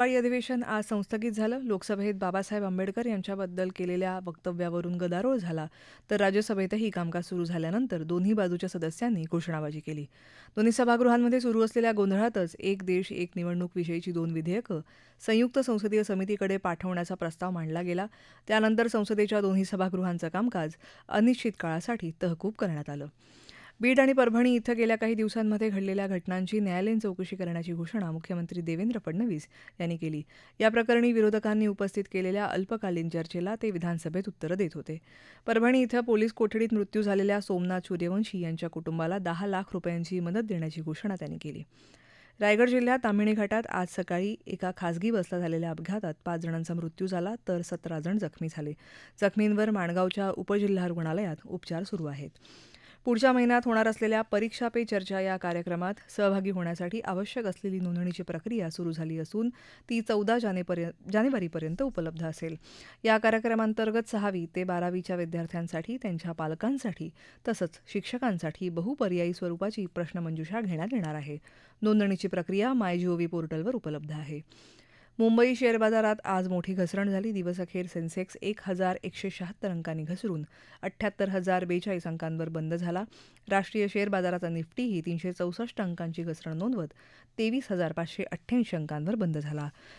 हिवाळी अधिवेशन आज संस्थगित झालं. लोकसभेत बाबासाहेब आंबेडकर यांच्याबद्दल केलेल्या वक्तव्यावरून गदारोळ झाला. तर राज्यसभेतही कामकाज सुरू झाल्यानंतर दोन्ही बाजूच्या सदस्यांनी घोषणाबाजी केली. दोन्ही सभागृहांमध्ये सुरू असलेल्या गोंधळातच एक देश एक निवडणूक विषयीची दोन विधेयकं संयुक्त संसदीय समितीकडे पाठवण्याचा प्रस्ताव मांडला गेला. त्यानंतर संसदेच्या दोन्ही सभागृहांचं कामकाज अनिश्चित काळासाठी तहकूब करण्यात आलं. बीड आणि परभणी इथं गेल्या काही दिवसांमध्ये घडलेल्या घटनांची न्यायालयीन चौकशी करण्याची घोषणा मुख्यमंत्री देवेंद्र फडणवीस यांनी केली. या प्रकरणी विरोधकांनी उपस्थित केलेल्या अल्पकालीन चर्चेला ते विधानसभेत उत्तरं देत होते. परभणी इथं पोलीस कोठडीत मृत्यू झालेल्या सोमनाथ सूर्यवंशी यांच्या कुटुंबाला दहा लाख रुपयांची मदत देण्याची घोषणा त्यांनी केली. रायगड जिल्ह्यात ताम्हिणी घाटात आज सकाळी एका खासगी बसला झालेल्या अपघातात पाच जणांचा मृत्यू झाला तर सतरा जण जखमी झाले. जखमींवर माणगावच्या उपजिल्हा रुग्णालयात उपचार सुरू आहेत. पुढच्या महिन्यात होणार असलेल्या परीक्षा पे चर्चा या कार्यक्रमात सहभागी होण्यासाठी आवश्यक असलेली नोंदणीची प्रक्रिया सुरू झाली असून ती चौदा जानेवारीपर्यंत उपलब्ध असेल. या कार्यक्रमांतर्गत सहावी ते बारावीच्या विद्यार्थ्यांसाठी त्यांच्या पालकांसाठी तसंच शिक्षकांसाठी बहुपर्यायी स्वरूपाची प्रश्नमंजुषा घेण्यात येणार आहे. नोंदणीची प्रक्रिया माय जीओव्ही पोर्टलवर उपलब्ध आहे. मुंबई शेअर बाजारात आज मोठी घसरण झाली. दिवसअखेर सेन्सेक्स एक हजार एकशे शहात्तर अंकांनी घसरून अठ्ठ्याहत्तर हजार बेचाळीस अंकांवर बंद झाला. राष्ट्रीय शेअर बाजाराचा निफ्टीही तीनशे चौसष्ट अंकांची घसरण नोंदवत तेवीस हजार पाचशे अठ्ठ्याऐंशी अंकांवर बंद झाला.